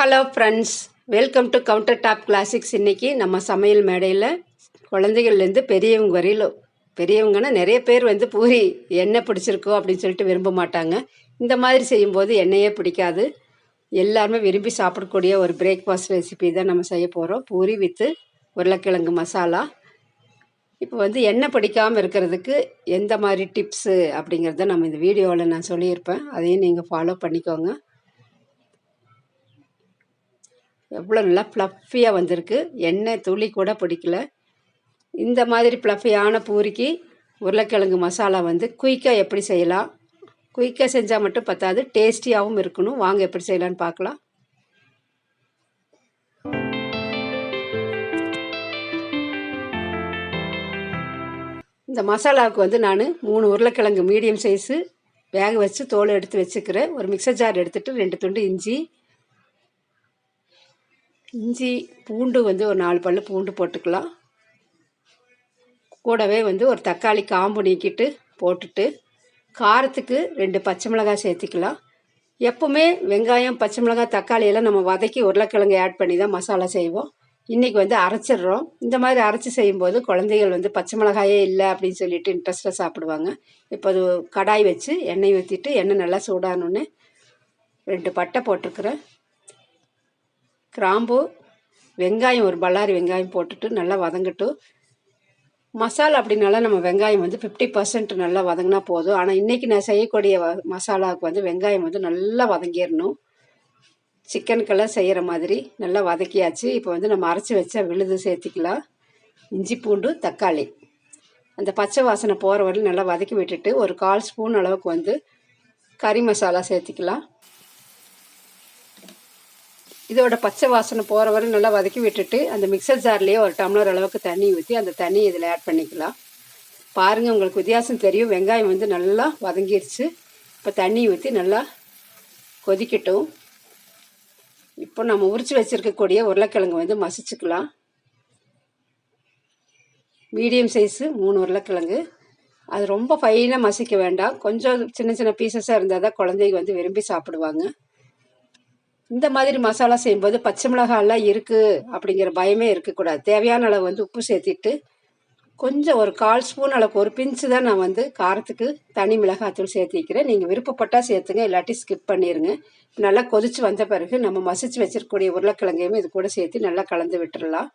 Hello friends welcome to counter top classics இன்றைக்கி நம்ம சமையல் மேடையில் குழந்தைகள்லேருந்து பெரியவங்க வரையிலும் பெரியவங்கன்னா நிறைய பேர் வந்து பூரி எண்ணெய் பிடிச்சிருக்கோ அப்படின்னு சொல்லிட்டு விரும்ப மாட்டாங்க. இந்த மாதிரி செய்யும்போது எண்ணெயே பிடிக்காது. எல்லாருமே விரும்பி சாப்பிடக்கூடிய ஒரு பிரேக்ஃபாஸ்ட் ரெசிபி தான் நம்ம செய்ய போகிறோம் பூரி வித்து உருளைக்கிழங்கு மசாலா. இப்போ வந்து எண்ணெய் பிடிக்காமல் இருக்கிறதுக்கு எந்த மாதிரி டிப்ஸு அப்படிங்கிறத நம்ம இந்த வீடியோவில் நான் சொல்லியிருப்பேன். அதையும் நீங்கள் ஃபாலோ பண்ணிக்கோங்க. எவ்வளோ நல்லா ஃப்ளஃபியாக வந்திருக்கு. எண்ணெய் துளி கூட பிடிக்கல. இந்த மாதிரி ஃப்ளஃபியான பூரிக்கு உருளைக்கிழங்கு மசாலா வந்து குயிக்காக எப்படி செய்யலாம்? குயிக்காக செஞ்சால் மட்டும் பத்தாது டேஸ்டியாகவும் இருக்கணும். வாங்க எப்படி செய்யலான்னு பார்க்கலாம். இந்த மசாலாவுக்கு வந்து நான் மூணு உருளைக்கிழங்கு மீடியம் சைஸு வேக வச்சு தோல் எடுத்து வச்சுக்கிறேன். ஒரு மிக்சர் ஜார் எடுத்துகிட்டு ரெண்டு துண்டு இஞ்சி இஞ்சி பூண்டு வந்து ஒரு நாலு பல் பூண்டு போட்டுக்கலாம். கூடவே வந்து ஒரு தக்காளி காம்பு நீக்கிட்டு போட்டுட்டு காரத்துக்கு ரெண்டு பச்சை மிளகாய் சேர்த்திக்கலாம். எப்போவுமே வெங்காயம் பச்சை மிளகாய் தக்காளி எல்லாம் நம்ம வதக்கி உருளைக்கிழங்கு ஆட் பண்ணி தான் மசாலா செய்வோம். இன்றைக்கி வந்து அரைச்சிடுறோம். இந்த மாதிரி அரைச்சி செய்யும்போது குழந்தைகள் வந்து பச்சை மிளகாயே இல்லை அப்படின்னு சொல்லிட்டு இன்ட்ரெஸ்ட்டாக சாப்பிடுவாங்க. இப்போ அது கடாய் வச்சு எண்ணெய் ஊற்றிட்டு எண்ணெய் நல்லா சூடானோன்னு ரெண்டு பட்டை போட்டிருக்கிறேன் கிராம்பு வெங்காயம் ஒரு பல்லாரி வெங்காயம் போட்டுட்டு நல்லா வதங்கட்டும் மசாலா அப்படின்னால நம்ம வெங்காயம் வந்து ஃபிஃப்டி பர்சன்ட் நல்லா வதங்கினா போதும். ஆனால் இன்றைக்கி நான் செய்யக்கூடிய மசாலாவுக்கு வந்து வெங்காயம் வந்து நல்லா வதங்கிடணும். சிக்கனுக்கெல்லாம் செய்கிற மாதிரி நல்லா வதக்கியாச்சு. இப்போ வந்து நம்ம அரைச்சி வச்சா விழுது சேர்த்திக்கலாம். இஞ்சி பூண்டு தக்காளி. அந்த பச்சை வாசனை போகிற வரையும் நல்லா வதக்கி விட்டுட்டு ஒரு கால் ஸ்பூன் அளவுக்கு வந்து கறி மசாலா சேர்த்திக்கலாம். இதோட பச்சை வாசனை போகிற வரை நல்லா வதக்கி விட்டுட்டு அந்த மிக்சர் ஜார்லேயே ஒரு டம்ளர் அளவுக்கு தண்ணி ஊற்றி அந்த தண்ணி இதில் ஆட் பண்ணிக்கலாம். பாருங்கள் உங்களுக்கு வித்தியாசம் தெரியும். வெங்காயம் வந்து நல்லா வதங்கிடுச்சு இப்போ தண்ணி ஊற்றி நல்லா கொதிக்கட்டும். இப்போ நம்ம உரித்து வச்சுருக்கக்கூடிய உருளைக்கிழங்கு வந்து மசிச்சுக்கலாம். மீடியம் சைஸு மூணு உருளைக்கிழங்கு. அது ரொம்ப ஃபைனாக மசிக்க வேண்டாம். கொஞ்சம் சின்ன சின்ன பீசஸாக இருந்தால் தான் குழந்தைங்க வந்து விரும்பி சாப்பிடுவாங்க. இந்த மாதிரி மசாலா செய்யும்போது பச்சை மிளகாலாம் இருக்குது அப்படிங்கிற பயமே இருக்கக்கூடாது. தேவையான அளவு வந்து உப்பு சேர்த்திட்டு கொஞ்சம் ஒரு கால் ஸ்பூன் அளவுக்கு ஒரு பிஞ்சு தான் நான் வந்து காரத்துக்கு தனி மிளகாத்தூள் சேர்த்திக்கிறேன் நீங்கள் விருப்பப்பட்டால் சேர்த்துங்க இல்லாட்டி ஸ்கிப் பண்ணிடுங்க நல்லா கொதித்து வந்த பிறகு நம்ம மசிச்சு வச்சிருக்கக்கூடிய உருளைக்கிழங்கையும் இது கூட சேர்த்து நல்லா கலந்து விட்டுடலாம்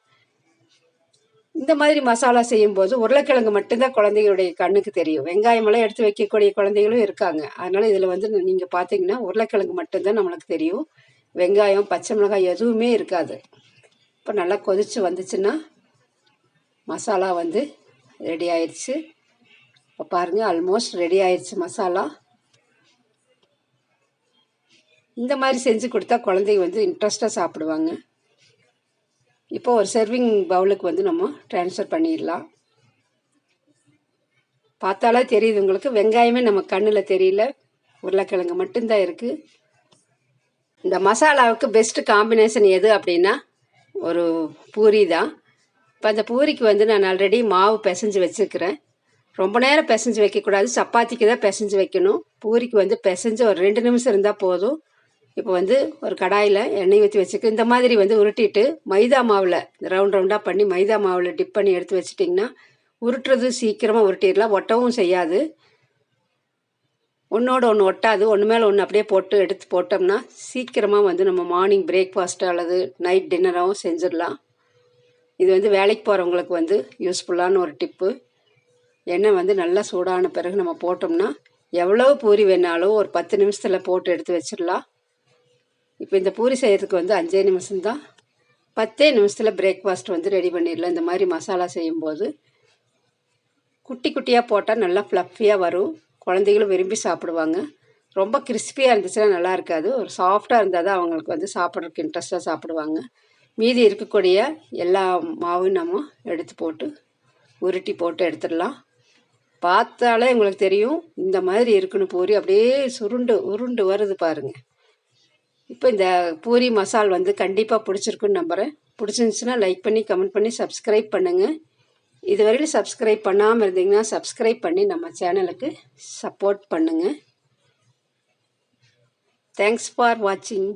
இந்த மாதிரி மசாலா செய்யும்போது உருளைக்கிழங்கு மட்டும்தான் குழந்தைகளுடைய கண்ணுக்கு தெரியும். வெங்காயமெல்லாம் எடுத்து வைக்கக்கூடிய குழந்தைகளும் இருக்காங்க. அதனால் இதில் வந்து நீங்கள் பார்த்தீங்கன்னா உருளைக்கிழங்கு மட்டும்தான் நம்மளுக்கு தெரியும். வெங்காயம் பச்சை மிளகாய் எதுவுமே இருக்காது. இப்போ நல்லா கொதித்து வந்துச்சுன்னா மசாலா வந்து ரெடி ஆயிடுச்சு. இப்போ பாருங்கள் ஆல்மோஸ்ட் ரெடி ஆயிடுச்சு மசாலா. இந்த மாதிரி செஞ்சு கொடுத்தா குழந்தைங்க வந்து இன்ட்ரெஸ்ட்டாக சாப்பிடுவாங்க. இப்போ ஒரு சர்விங் பவுலுக்கு வந்து நம்ம ட்ரான்ஸ்ஃபர் பண்ணிடலாம். பார்த்தாலே தெரியுது உங்களுக்கு. வெங்காயமே நம்ம கண்ணில் தெரியல. உருளைக்கிழங்கு மட்டும்தான் இருக்குது இந்த மசாலாவுக்கு பெஸ்ட்டு காம்பினேஷன் எது அப்படின்னா ஒரு பூரி தான். இப்போ அந்த பூரிக்கு வந்து நான் ஆல்ரெடி மாவு பிசைஞ்சு வச்சுருக்கிறேன். ரொம்ப நேரம் பிசைஞ்சு வைக்கக்கூடாது. சப்பாத்திக்கு தான் பிசைஞ்சு வைக்கணும். பூரிக்கு வந்து பிசைஞ்சு ஒரு ரெண்டு நிமிஷம் இருந்தால் போதும். இப்போ வந்து ஒரு கடாயில் எண்ணெய் ஊற்றி வச்சுக்க இந்த மாதிரி வந்து உருட்டிட்டு மைதா மாவில் ரவுண்ட் ரவுண்டாக பண்ணி மைதா மாவில் டிப் பண்ணி எடுத்து வச்சிட்டிங்கன்னா உருட்டுறது சீக்கிரமாக உருட்டிடலாம். ஒட்டவும் செய்யாது. ஒன்றோட ஒன்று ஒட்டாது ஒன்று மேலே ஒன்று அப்படியே போட்டு எடுத்து போட்டோம்னா சீக்கிரமாக வந்து நம்ம மார்னிங் பிரேக்ஃபாஸ்ட்டு அல்லது நைட் டின்னராகவும் செஞ்சிடலாம். இது வந்து வேலைக்கு போகிறவங்களுக்கு வந்து யூஸ்ஃபுல்லான ஒரு டிப்பு எண்ணெய் வந்து நல்லா சூடான பிறகு நம்ம போட்டோம்னா எவ்வளோ பூரி வேணாலும் ஒரு பத்து நிமிஷத்தில் போட்டு எடுத்து வச்சிடலாம். இப்போ இந்த பூரி செய்கிறதுக்கு வந்து அஞ்சே நிமிஷம்தான் பத்தே நிமிஷத்தில் பிரேக்ஃபாஸ்ட் வந்து ரெடி பண்ணிடலாம். இந்த மாதிரி மசாலா செய்யும்போது குட்டி குட்டியாக போட்டால் நல்லா ஃப்ளஃபியாக வரும். குழந்தைகளும் விரும்பி சாப்பிடுவாங்க. ரொம்ப கிறிஸ்பியாக இருந்துச்சுன்னா நல்லா இருக்காது. ஒரு சாஃப்டாக இருந்தால் தான் அவங்களுக்கு வந்து சாப்பிட்றதுக்கு இன்ட்ரெஸ்ட்டாக சாப்பிடுவாங்க. மீதி இருக்கக்கூடிய எல்லா மாவும் நம்ம எடுத்து போட்டு உருட்டி போட்டு எடுத்துடலாம். பார்த்தாலே உங்களுக்கு தெரியும் இந்த மாதிரி இருக்கணும். பூரி அப்படியே சுருண்டு உருண்டு வருது பாருங்கள் இப்போ இந்த பூரி மசால் வந்து கண்டிப்பாக பிடிச்சிருக்குன்னு நம்புகிறேன் பிடிச்சிருந்துச்சுன்னா லைக் பண்ணி கமெண்ட் பண்ணி சப்ஸ்கிரைப் பண்ணுங்கள் இதுவரையில் சப்ஸ்கிரைப் பண்ணாமல் இருந்தீங்கன்னா சப்ஸ்கிரைப் பண்ணி நம்ம சேனலுக்கு சப்போர்ட் பண்ணுங்கள் தேங்க்ஸ் ஃபார் வாட்சிங்